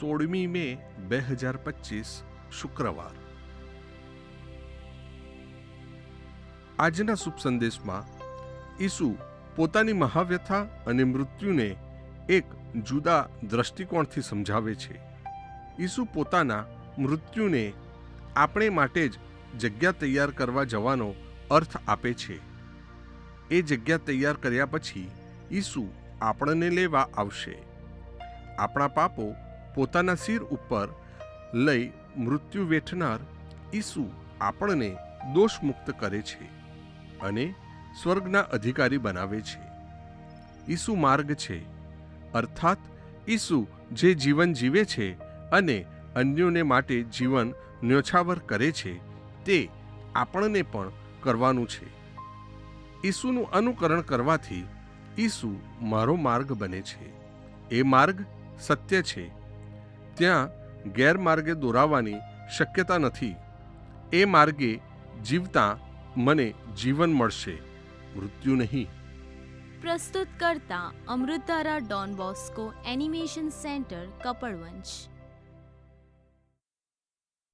સોળમી મે બે હજાર પચીસ શુક્રવાર આજના શુભ સંદેશમાં ઈસુ પોતાની મહાવ્યથા અને મૃત્યુને એક જુદા દ્રષ્ટિકોણથી સમજાવે છે। ઈસુ પોતાના મૃત્યુને આપણે માટે જ જગ્યા તૈયાર કરવા જવાનો અર્થ આપે છે। એ જગ્યા તૈયાર કર્યા પછી ઈસુ આપણને લેવા આવશે। આપણા પાપો પોતાના શિર ઉપર લઈ મૃત્યુ વેઠનાર ઈસુ આપણને દોષમુક્ત કરે છે અને સ્વર્ગના અધિકારી બનાવે છે. ઈસુ માર્ગ છે. અર્થાત ઈસુ જે જીવન જીવે છે અને અન્યોને માટે જીવન ન્યોછાવર કરે છે તે આપણને પણ કરવાનું છે. ઈસુનું અનુકરણ કરવાથી ઈસુ મારો માર્ગ બને છે. એ માર્ગ સત્ય છે. ત્યાં ગેરમાર્ગે દોરાવાની શક્યતા નથી. એ માર્ગે જીવતા મને જીવન મળશે, મૃત્યુ નહીં. પ્રસ્તુત કરતા અમૃતારા Don Bosco animation centre, Kapadvanj.